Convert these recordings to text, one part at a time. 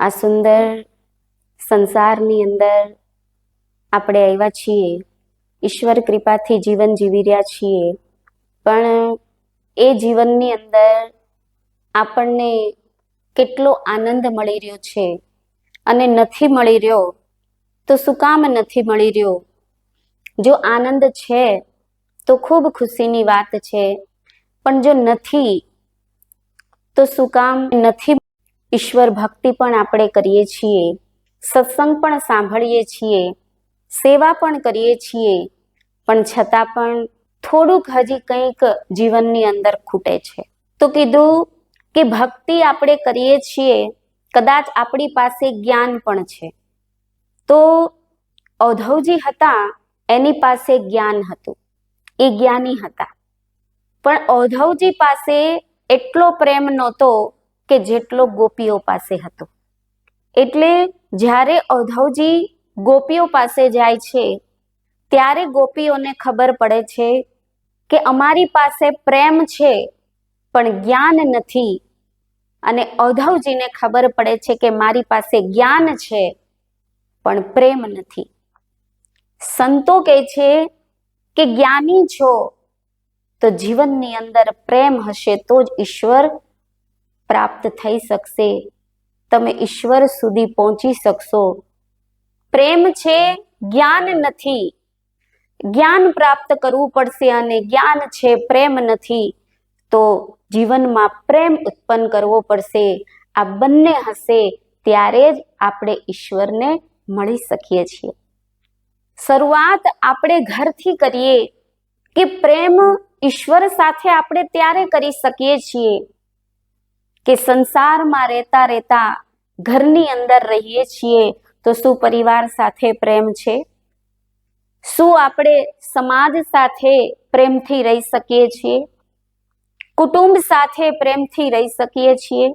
આ સુંદર સંસારની અંદર આપણે આવ્યા છીએ. ઈશ્વર કૃપાથી જીવન જીવી રહ્યા છીએ. પણ એ જીવનની અંદર આપણને કેટલો આનંદ મળી રહ્યો છે અને નથી મળી રહ્યો, તો શું કામ નથી મળી રહ્યો? જો આનંદ છે, તો ખૂબ ખુશીની વાત છે. પણ જો નથી, તો શું કામ નથી ઈશ્વર ભક્તિ પણ આપણે કરીએ છીએ, સત્સંગ પણ સાંભળીએ છીએ, સેવા પણ કરીએ છીએ, પણ છતાં પણ થોડુંક હજી કંઈક જીવનની અંદર ખૂટે છે. તો કીધું કે ભક્તિ આપણે કરીએ છીએ, કદાચ આપણી પાસે જ્ઞાન પણ છે. તો ઔધવજી હતા, એની પાસે જ્ઞાન હતું, એ જ્ઞાની હતા. પણ ઔધવજી પાસે એટલો પ્રેમ નહોતો કે જેટલો ગોપીઓ પાસે હતો. એટલે જ્યારે ઉદ્ધવજી ગોપીઓ પાસે જાય છે, ત્યારે ગોપીઓને ખબર પડે છે કે અમારી પાસે પ્રેમ છે, પણ જ્ઞાન નથી. અને ઉદ્ધવજીને ખબર પડે છે કે મારી પાસે જ્ઞાન છે, પણ પ્રેમ નથી. સંતો કહે છે કે જ્ઞાની છો, તો જીવનની અંદર પ્રેમ હશે તો જ ઈશ્વર પ્રાપ્ત થઈ શકશે. તમે ઈશ્વર સુધી પહોંચી શકશો. પ્રેમ છે જ્ઞાન નથી. જ્ઞાન પ્રાપ્ત કરવું પડશે અને જ્ઞાન છે પ્રેમ નથી. તો જીવનમાં પ્રેમ ઉત્પન્ન કરવો પડશે. આ બંને હશે ત્યારે જ આપણે ઈશ્વરને મળી શકીએ છીએ. શરૂઆત આપણે ઘરથી કરીએ કે પ્રેમ ઈશ્વર સાથે આપણે ત્યારે કરી શકીએ છીએ? કે સંસારમાં રહેતા રહેતા ઘરની અંદર રહીએ છીએ તો શું પરિવાર સાથે પ્રેમ છે? શું આપણે સમાજ સાથે પ્રેમથી રહી શકીએ છીએ? કુટુંબ સાથે પ્રેમથી રહી શકીએ છીએ?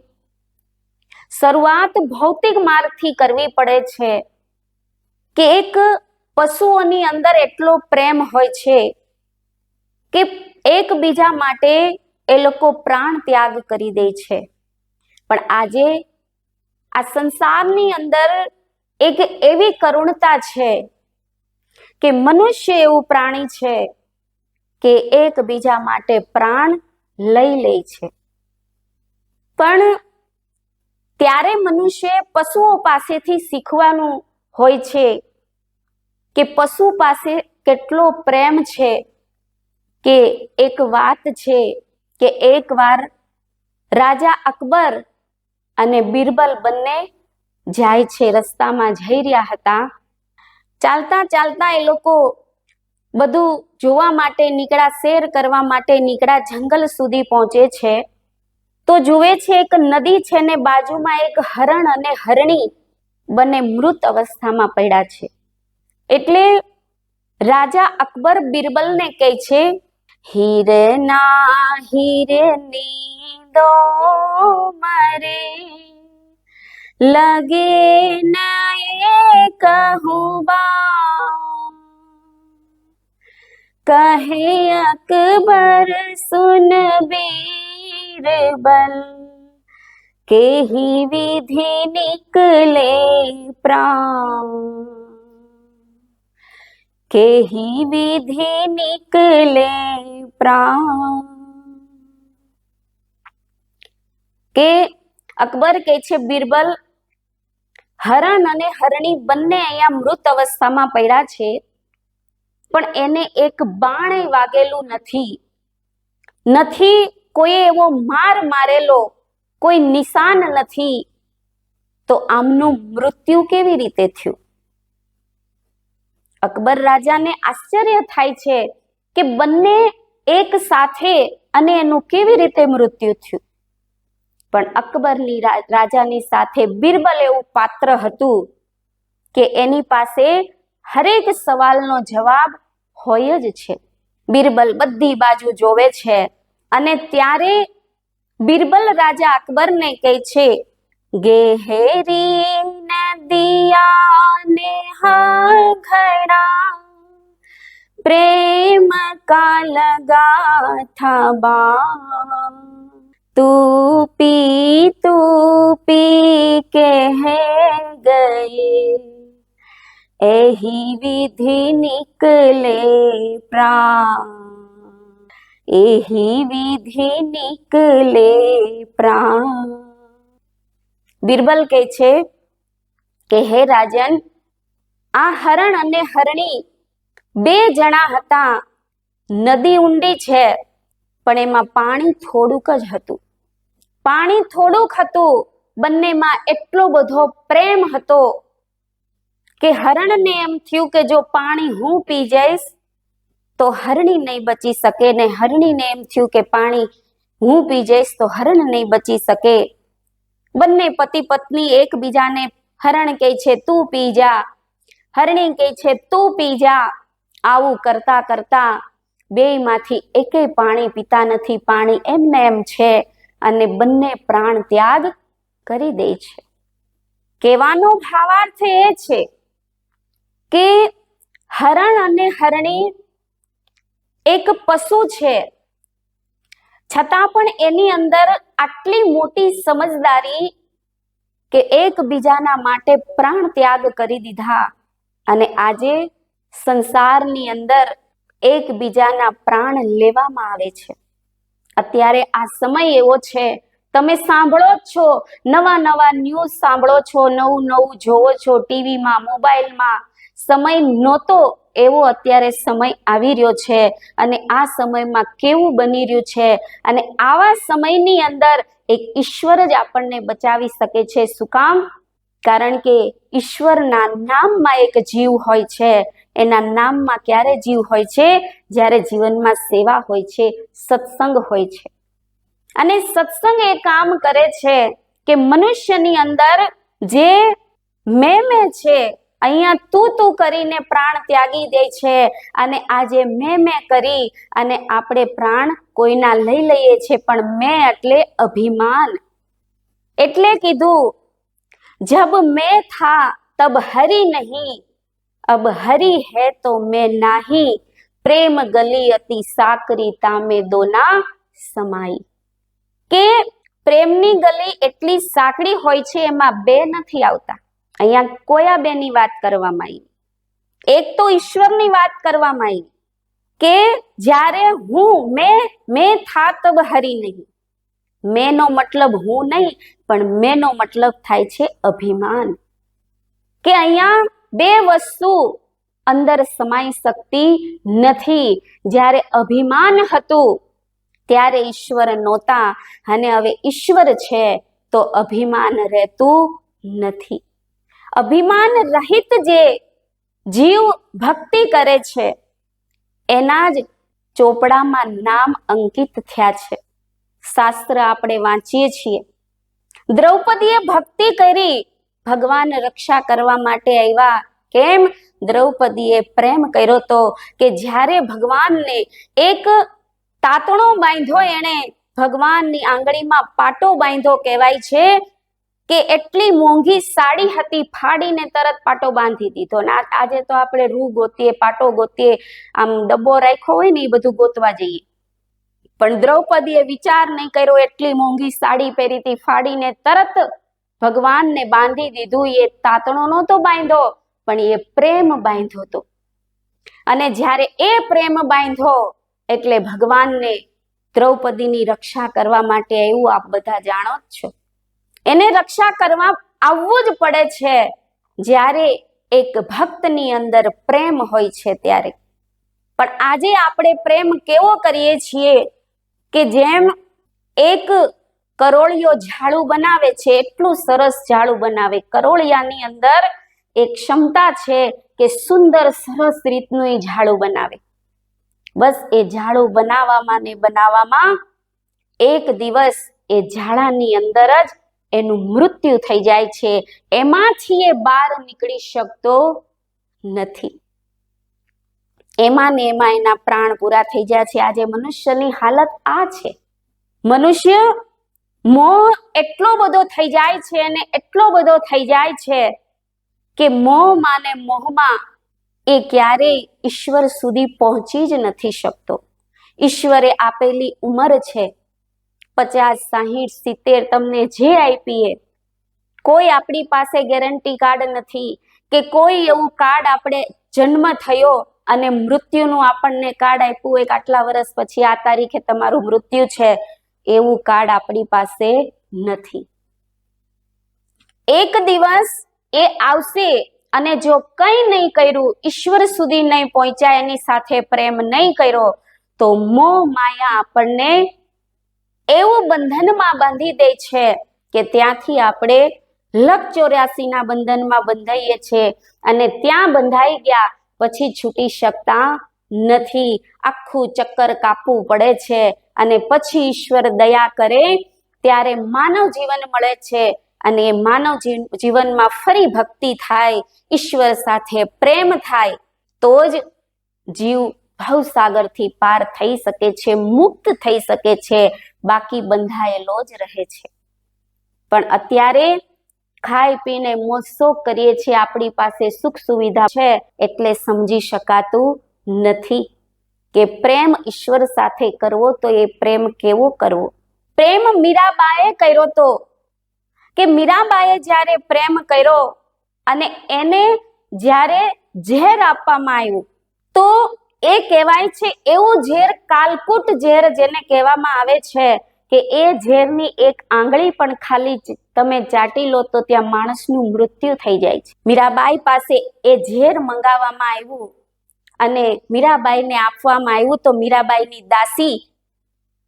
શરૂઆત ભૌતિક માર્ગથી કરવી પડે છે કે એક પશુઓની અંદર એટલો પ્રેમ હોય છે કે એકબીજા માટે એ લોકો પ્રાણ ત્યાગ કરી દે છે? પણ આજે આ સંસારની અંદર એક એવી કરુણતા છે કે મનુષ્ય એવું પ્રાણી છે કે એકબીજા માટે પ્રાણ લઈ લે છે. પણ ત્યારે મનુષ્ય પશુઓ પાસેથી શીખવાનું હોય છે કે પશુ પાસે કેટલો પ્રેમ છે, કે એક વાત છે કે એકવાર રાજા અકબર અને બિરબલ બંને જાય છે, રસ્તામાં જઈ રહ્યા હતા. ચાલતા ચાલતા એ લોકો બધું જોવા માટે નીકળા શેર કરવા માટે નીકળા જંગલ સુધી પહોંચે છે. તો જુએ છે એક નદી છે ને બાજુમાં એક હરણ અને હરણી બંને મૃત અવસ્થામાં પડ્યા છે. એટલે રાજા અકબર બિરબલને કહે છે હિરના હીરની દો મરે. લગે નયે કહું બા કહે અકબર, સુન બીરબલ કેહી વિધિ નિકલે પ્રાણ. કેહી વિધિ નિકલે પ્રાણ. કે અકબર કે છે, બિરબલ, હરણ અને હરણી બંને અહીંયા મૃત અવસ્થામાં પડ્યા છે, પણ એને એક બાણે વાગેલું નથી. નથી કોઈ એવો માર મારેલો, કોઈ નિશાન નથી. તો આમનું મૃત્યુ કેવી રીતે થયું? અકબર રાજાને આશ્ચર્ય થાય છે કે બંને એક સાથે અને એનું કેવી રીતે મૃત્યુ થયું? પણ અકબરની રાજાની સાથે બિરબલ એવું પાત્ર હતું કે એની પાસે હરેક સવાલનો જવાબ હોય જ છે. બિરબલ બધી બાજુ જોવે છે અને ત્યારે બિરબલ રાજા અકબરને કહે છે, ગેહેરી નદિયા ને ઘડા પ્રેમ કા લગા થા બા तू पी तू पी कह गए एही विधि निकले प्राण એહી વિધિ નિકલે પ્રાણ બિરબલ કહે છે કે હે રાજન આ હરણ અને હરણી બે જણા હતા નદી ઊંડી છે પણ એમાં પાણી થોડુંક જ હતું. પાણી થોડુંક હતું, બંનેમાં એટલો બધો પ્રેમ હતો કે હરણને એમ થયું કે જો પાણી હું પી જઈશ, તો હરણી નહીં બચી શકે ને હરણીને એમ થયું કે પાણી હું પી જઈશ, તો હરણ નહીં બચી શકે. બંને પતિ પત્ની એકબીજાને હરણ કહે છે, તું પી જા. હરણી કહે છે, તું પી જા. આવું કરતા કરતા બેયમાંથી એકેય પાણી પીતા નથી. પાણી એમને એમ છે અને બંને પ્રાણ ત્યાગ કરી દે છે. કહેવાનો ભાવાર્થ એ છે કે હરણ અને હરણી એક પશુ છે. છતાં પણ એની અંદર આટલી મોટી સમજદારી કે એકબીજાના માટે પ્રાણ ત્યાગ કરી દીધા. અને આજે સંસારની અંદર એકબીજાના પ્રાણ લેવામાં આવે છે. અત્યારે આ સમય એવો છે, તમે સાંભળો જ છો, નવા નવા ન્યૂઝ સાંભળો છો, નવું નવું જોવો છો, ટીવીમાં, મોબાઈલમાં. સમય નહોતો એવો અત્યારે સમય આવી રહ્યો છે અને આ સમયમાં કેવું બની રહ્યું છે અને આવા સમયની અંદર એક ઈશ્વર જ આપણને બચાવી શકે છે. શું કામ? કારણ કે ઈશ્વરના નામમાં એક જીવ હોય છે. એના નામમાં ક્યારે જીવ હોય છે? જ્યારે જીવનમાં સેવા હોય છે, સત્સંગ હોય છે. અને સત્સંગ એ કામ કરે છે કે મનુષ્યની અંદર જે મેં મેં છે, અહીંયા તું તું કરીને પ્રાણ ત્યાગી દે છે. અને આજે મેં મેં કરી અને આપણે પ્રાણ કોઈના લઈ લઈએ છે, પણ મેં એટલે અભિમાન. એટલે કીધું, જબ મેં થા, તબ હરી નહીં. અબ હરી હે તો મેં નાહી. પ્રેમ ગલી અતિ સાકરી તામે દોના સમાઈ. કે પ્રેમની ગલી એટલી સાંકડી હોય છે એમાં બે નથી આવતા. અહીંયા કોયા બેની વાત કરવામાં આવી? એક તો ઈશ્વરની વાત કરવામાં આવી કે જ્યારે હું, મેં મેં થા તબ હરી નહીં. મેનો મતલબ હું નહીં, પણ મેનો મતલબ થાય છે અભિમાન. કે અહીંયા બે વસ્તુ અંદર સમાઈ શકતી નથી. જ્યારે અભિમાન હતું, ત્યારે ઈશ્વર નહોતા. અને હવે ઈશ્વર છે, તો અભિમાન રહેતું નથી. અભિમાન રહિત જે જીવ ભક્તિ કરે છે, એના જ ચોપડામાં નામ અંકિત થયા છે. શાસ્ત્ર આપણે વાંચીએ છીએ. દ્રૌપદીએ ભક્તિ કરી ભગવાન રક્ષા કરવા માટે આવ્યા. કેમ? દ્રૌપદીએ પ્રેમ કર્યો તો કે જ્યારે ભગવાનને એક તાતણો બાંધ્યો, એણે ભગવાનની આંગળીમાં પાટો બાંધ્યો કહેવાય છે કે એટલી મોંઘી સાડી હતી, ફાડીને તરત પાટો બાંધી દીધો. ને આજે તો આપણે રૂ ગોતીએ, પાટો ગોતીએ, આમ ડબ્બો રાખ્યો હોય ને એ બધું ગોતવા જઈએ. પણ દ્રૌપદીએ વિચાર નહીં કર્યો, એટલી મોંઘી સાડી પહેરી હતી, ફાડીને તરત ભગવાનને બાંધી દીધું, એ તાતણો નહોતો બાંધો, પણ એ પ્રેમ બાંધ્યો હતો. અને જ્યારે એ પ્રેમ બાંધ્યો, એટલે ભગવાનને દ્રૌપદીની રક્ષા કરવા માટે એવું આપ બધા જાણો જ છો. એને રક્ષા કરવા આવવું જ પડે છે, જ્યારે એક ભક્તની અંદર પ્રેમ હોય છે ત્યારે. પણ આજે આપણે પ્રેમ કેવો કરીએ છીએ કે જેમ એક કરોળિયો ઝાડુ બનાવે છે, એટલું સરસ ઝાડુ બનાવે. કરોળિયાની અંદર એક ક્ષમતા છે કે સુંદર, સરસ રીતનું એ ઝાડુ બનાવે. બસ એ ઝાડુ બનાવવામાં ને બનાવવામાં એક દિવસ એ ઝાડાની અંદર જ એનું મૃત્યુ થઈ જાય છે. એમાંથી એ બહાર નીકળી શકતો નથી. એમાં ને એમાં એના પ્રાણ પૂરા થઈ જાય છે. આજે મનુષ્યની હાલત આ છે. મનુષ્ય મોહ એટલો બધો થઈ જાય છે અને એટલો બધો થઈ જાય છે કે મોહમાં ને મોહમાં એ ક્યારેય ઈશ્વર સુધી પહોંચી જ નથી શકતો. ઈશ્વરે આપેલી ઉંમર છે પચાસ, સાહીઠ, સિત્તેર, તમને જે આપીએ, કોઈ આપણી પાસે ગેરંટી કાર્ડ નથી કે કોઈ એવું કાર્ડ આપણે જન્મ થયો અને મૃત્યુનું આપણને કાર્ડ આપ્યું હોય આટલા વર્ષ પછી આ તારીખે તમારું મૃત્યુ છે. એવું કાર્ડ આપણી પાસે નથી. એક દિવસ એ આવશે અને જો કંઈ નહીં કર્યું, ઈશ્વર સુધી નહીં પહોંચ્યા, એની સાથે પ્રેમ નહીં કર્યો, તો મોહ માયા આપણને એવું બંધનમાં બાંધી દે છે કે ત્યાંથી આપણે લક ચોર્યાસીના બંધનમાં બંધાઈએ છીએ અને ત્યાં બંધાઈ ગયા પછી છૂટી શકતા નથી. આખું ચક્કર કાપવું પડે છે. અને પછી ઈશ્વર દયા કરે, ત્યારે માનવ જીવન મળે છે અને માનવ જીવનમાં ફરી ભક્તિ થાય, ઈશ્વર સાથે પ્રેમ થાય, તો જ જીવ ભવસાગરથી પાર થઈ શકે છે, મુક્ત થઈ શકે છે, બાકી બંધાયેલો જ રહે છે. પણ અત્યારે ખાઈ પીને મોજશોખ કરીએ છીએ, આપણી પાસે સુખ સુવિધા છે, એટલે સમજી શકાતું નથી. કે પ્રેમ ઈશ્વર સાથે કરવો તો એ પ્રેમ કેવો કરવો? પ્રેમ મીરાબાએ કર્યો તો. કે મીરાબાએ જ્યારે પ્રેમ કર્યો અને એને જ્યારે ઝેર આપવામાં આવ્યું, તો એ કહેવાય છે એવું ઝેર કાલકુટ ઝેર જેને કહેવામાં આવે છે કે એ ઝેરની એક આંગળી પણ ખાલી તમે ચાટી લો તો ત્યાં માણસનું મૃત્યુ થઈ જાય છે. મીરાબાઈ પાસે એ ઝેર મંગાવવામાં આવ્યું અને મીરાબાઈને આપવામાં આવ્યું તો મીરાબાઈની દાસી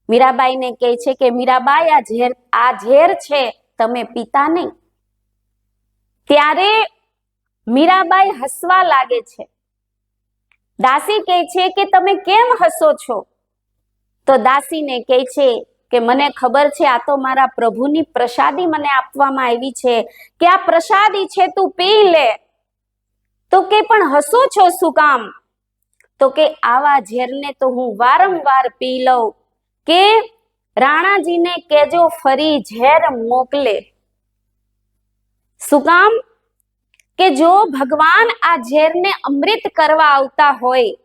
મીરાબાઈને કહે છે કે, મીરાબાઈ, આ ઝેર આ ઝેર છે, તમે પીતા નહીં. ત્યારે મીરાબાઈ હસવા લાગે છે. દાસી કહે છે કે, તમે કેમ હસો છો? તો દાસીને કહે છે કે, મને ખબર છે, આ તો મારા પ્રભુની પ્રસાદી મને આપવામાં આવી છે. કે આ પ્રસાદી છે? તું પી લે. તો કે પણ હસો છો શું કામ? તો કે આવા ઝેરને તો હું વારંવાર પી લઉં. કે રાણાજીને કેજો ફરી ઝેર મોકલે. શું કામ? કે જો ભગવાન આ ઝેરને અમૃત કરવા આવતા હોય,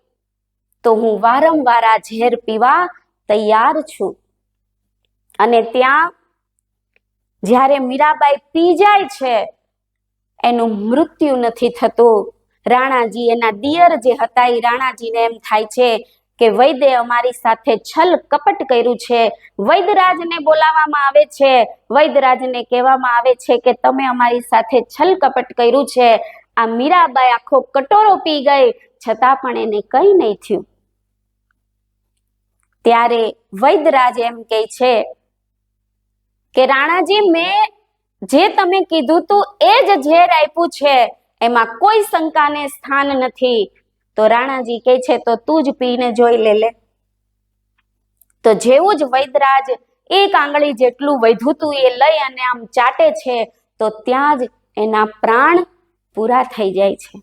તો હું વારંવાર આ ઝેર પીવા તૈયાર છું. અને ત્યાં જ્યારે મીરાબાઈ પી જાય છે, એનું મૃત્યુ નથી થતું. રાણાજી, એના દિયર જે હતા એ રાણાજીને એમ થાય છે કે વૈદ્ય અમારી સાથે છલ કપટ કર્યું છે. વૈદરાજને બોલાવવામાં આવે છે. વૈદરાજને કહેવામાં આવે છે કે તમે અમારી સાથે છલ કપટ કર્યું છે. આ મીરાબાઈ આખો કટોરો પી ગઈ. છતાં પણ એને કંઈ નહીં થયું. ત્યારે વૈદરાજ એમ કહે છે કે, રાણાજી, મેં જે તમે કીધું તું એ જ ઝેર આપ્યું છે. એમાં કોઈ શંકાને સ્થાન નથી. તો રાણાજી કે છે, તો તું જ પીને જોઈ લે લે. તો જેવું જ વૈદરાજ એક આંગળી જેટલું વૈધુતું એ લઈ અને આમ ચાટે છે, તો ત્યાં જ એના પ્રાણ પૂરા થઈ જાય છે.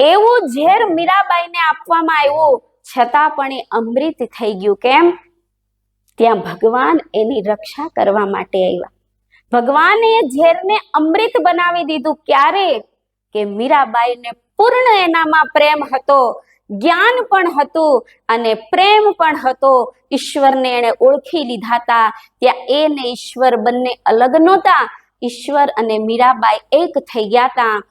એવું ઝેર મીરાબાઈને આપવામાં આવ્યું, છતાં પણ એ અમૃત થઈ ગયું. કેમ? ત્યાં ભગવાન એની રક્ષા કરવા માટે આવ્યા. ભગવાને ઝેરને અમૃત બનાવી દીધું ક્યારે? કે મીરાબાઈને પૂર્ણ એનામાં પ્રેમ હતો, જ્ઞાન પણ હતું અને પ્રેમ પણ હતો. ઈશ્વરને એણે ઓળખી લીધા હતા. ત્યાં એ ને ઈશ્વર બંને અલગ નહોતા. ઈશ્વર અને મીરાબાઈ એક થઈ ગયા હતા.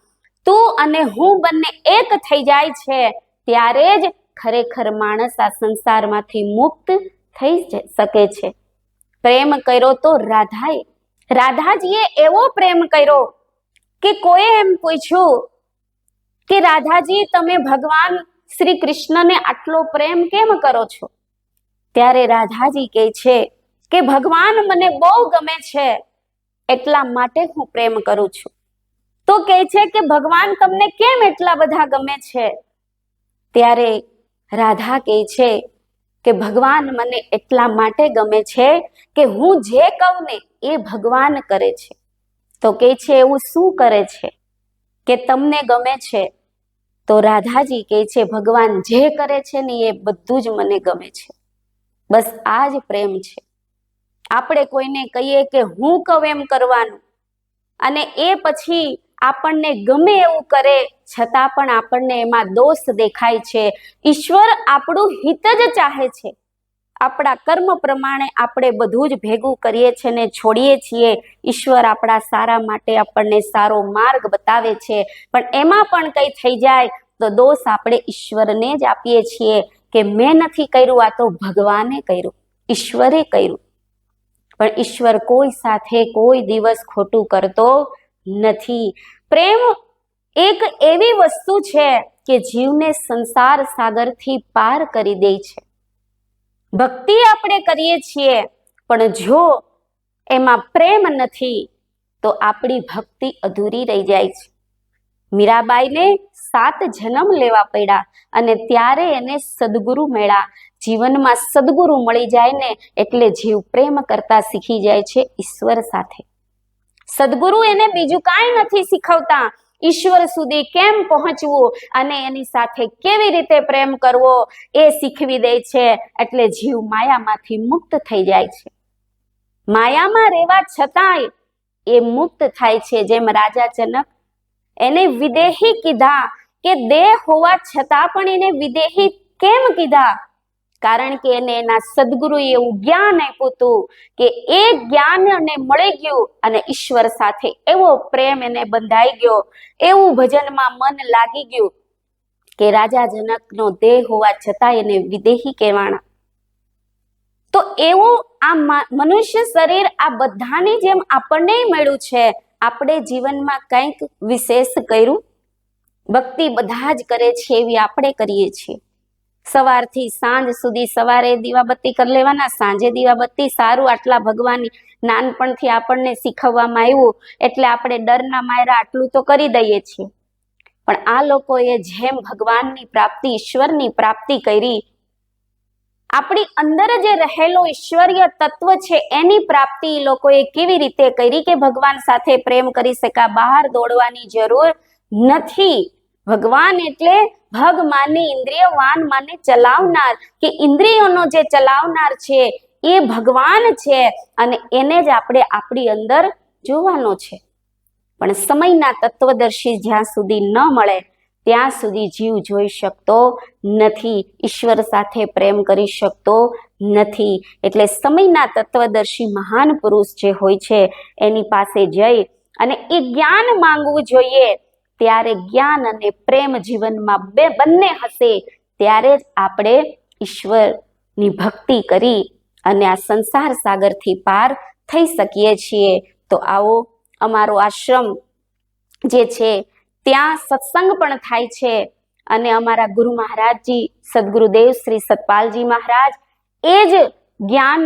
તું અને હું બંને એક થઈ જાય છે. ત્યારે જ ખરેખર માણસ આ સંસારમાંથી મુક્ત થઈ શકે છે. પ્રેમ કર્યો તો રાધાએ રાધાજીએ એવો પ્રેમ કર્યો કે કોઈ એમ પૂછ્યું કે રાધાજી, તમે ભગવાન શ્રી કૃષ્ણને આટલો પ્રેમ કેમ કરો છો? ત્યારે રાધાજી કહે છે કે, ભગવાન મને બહુ ગમે છે, એટલા માટે હું પ્રેમ કરું છું. તો કહે છે કે, ભગવાન તમને કેમ એટલા બધા ગમે છે? ત્યારે રાધા કહે છે કે, ભગવાન મને એટલા માટે ગમે છે કે હું જે કહું ને એ ભગવાન કરે છે. તો કે છે એવું શું કરે છે? કે તમને ગમે છે? તો રાધાજી કહે છે, ભગવાન જે કરે છે ને એ બધું જ મને ગમે છે. બસ આ જ પ્રેમ છે. આપણે કોઈને કહીએ કે હું કહું એમ કરવાનું, અને એ પછી આપણને ગમે એવું કરે, છતાં પણ આપણને એમાં દોષ દેખાય છે. ઈશ્વર આપણું હિત જ ચાહે છે. આપણા કર્મ પ્રમાણે આપણે બધું જ ભેગું કરીએ છીએ ને છોડીએ છીએ. ઈશ્વર આપણા સારા માટે આપણને સારો માર્ગ બતાવે છે. પણ એમાં પણ કંઈ થઈ જાય તો દોષ આપણે ઈશ્વરને જ આપીએ છીએ કે મેં નથી કર્યું, આ તો ભગવાને કર્યું. ઈશ્વરે કર્યું. પણ ઈશ્વર કોઈ સાથે કોઈ દિવસ ખોટું કરતો નથી. પ્રેમ એક એવી વસ્તુ છે કે જીવને સંસાર સાગરથી પાર કરી દે છે. ભક્તિ આપણે કરીએ છીએ, પણ જો એમાં પ્રેમ નથી, તો આપણી ભક્તિ અધૂરી રહી જાય છે. મીરાબાઈને સાત જન્મ લેવા પડ્યા અને ત્યારે એને સદગુરુ મળ્યા. જીવનમાં સદગુરુ મળી જાય ને એટલે જીવ પ્રેમ કરતા શીખી જાય છે ઈશ્વર સાથે. સદગુરુ એને બીજું કાંઈ નથી શીખવતા. ઈશ્વર સુધી કેમ પહોંચવું અને એની સાથે કેવી રીતે પ્રેમ કરવો એ શીખવી દે છે. એટલે જીવ માયામાંથી મુક્ત થઈ જાય છે. માયામાં રહેવા છતાંય એ મુક્ત થાય છે. જેમ રાજા જનક એને વિદેહી કીધા કે દેહ હોવા છતાં પણ એને વિદેહી કેમ કીધા? કારણ કે એને એના સદગુરુએ એવું જ્ઞાન આપ્યું હતું કે એ જ્ઞાન એને મળી ગયું અને ઈશ્વર સાથે એવો પ્રેમ એને બંધાઈ ગયો. એવું ભજનમાં મન લાગી ગયું કે રાજા જનકનો દેહ હોવા છતાં એને વિદેહી કહેવાના તો એવું આ મનુષ્ય શરીર આ બધાની જેમ આપણને મળ્યું છે. આપણે જીવનમાં કંઈક વિશેષ કર્યું. ભક્તિ બધા જ કરે છે એવી આપણે કરીએ છીએ. સવારથી સાંજ સુધી સવારે દીવાબત્તી કરી લેવાના, સાંજે દીવાબત્તી સારું આટલા ભગવાન નાનપણથી આપણને શીખવવામાં આવ્યું, એટલે આપણે ડરના માયરા આટલું તો કરી દઈએ છીએ. પણ આ લોકોએ જેમ ભગવાનની પ્રાપ્તિ, ઈશ્વરની પ્રાપ્તિ કરી, આપણી અંદર જે રહેલો ઈશ્વરીય તત્વ છે એની પ્રાપ્તિ લોકોએ કેવી રીતે કરી કે ભગવાન સાથે પ્રેમ કરી શકા બહાર દોડવાની જરૂર નથી. ભગવાન એટલે ભગ માને ઇન્દ્રિય, વાન માને ચલાવનાર. કે ઇન્દ્રિયોનો જે ચલાવનાર છે, એ ભગવાન છે અને એને જ આપણે આપણી અંદર જોવાનો છે. પણ સમયના તત્વદર્શી જ્યાં સુધી ન મળે, ત્યાં સુધી જીવ જોઈ શકતો નથી, ઈશ્વર સાથે પ્રેમ કરી શકતો નથી. એટલે સમયના તત્વદર્શી મહાન પુરુષ જે હોય છે, એની પાસે જઈ અને એ જ્ઞાન માંગવું જોઈએ. ત્યારે જ્ઞાન અને પ્રેમ જીવનમાં બે બંને હશે, ત્યારે જ આપણે ઈશ્વરની ભક્તિ કરી અને આ સંસાર સાગરથી પાર થઈ શકીએ છીએ. તો આવો, અમારો આશ્રમ જે છે, ત્યાં સત્સંગ પણ થાય છે અને અમારા ગુરુ મહારાજજી, સદગુરુદેવ શ્રી સતપાલજી મહારાજ એ જ જ્ઞાન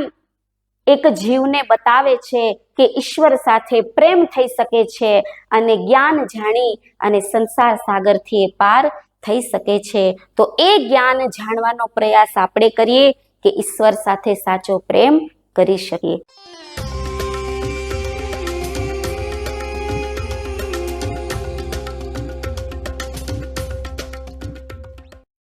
એક જીવને બતાવે છે કે ઈશ્વર સાથે પ્રેમ થઈ શકે છે અને જ્ઞાન જાણી અને સંસાર સાગરથી એ પાર થઈ શકે છે. તો એ જ્ઞાન જાણવાનો પ્રયાસ આપણે કરીએ કે ઈશ્વર સાથે સાચો પ્રેમ કરી શકીએ.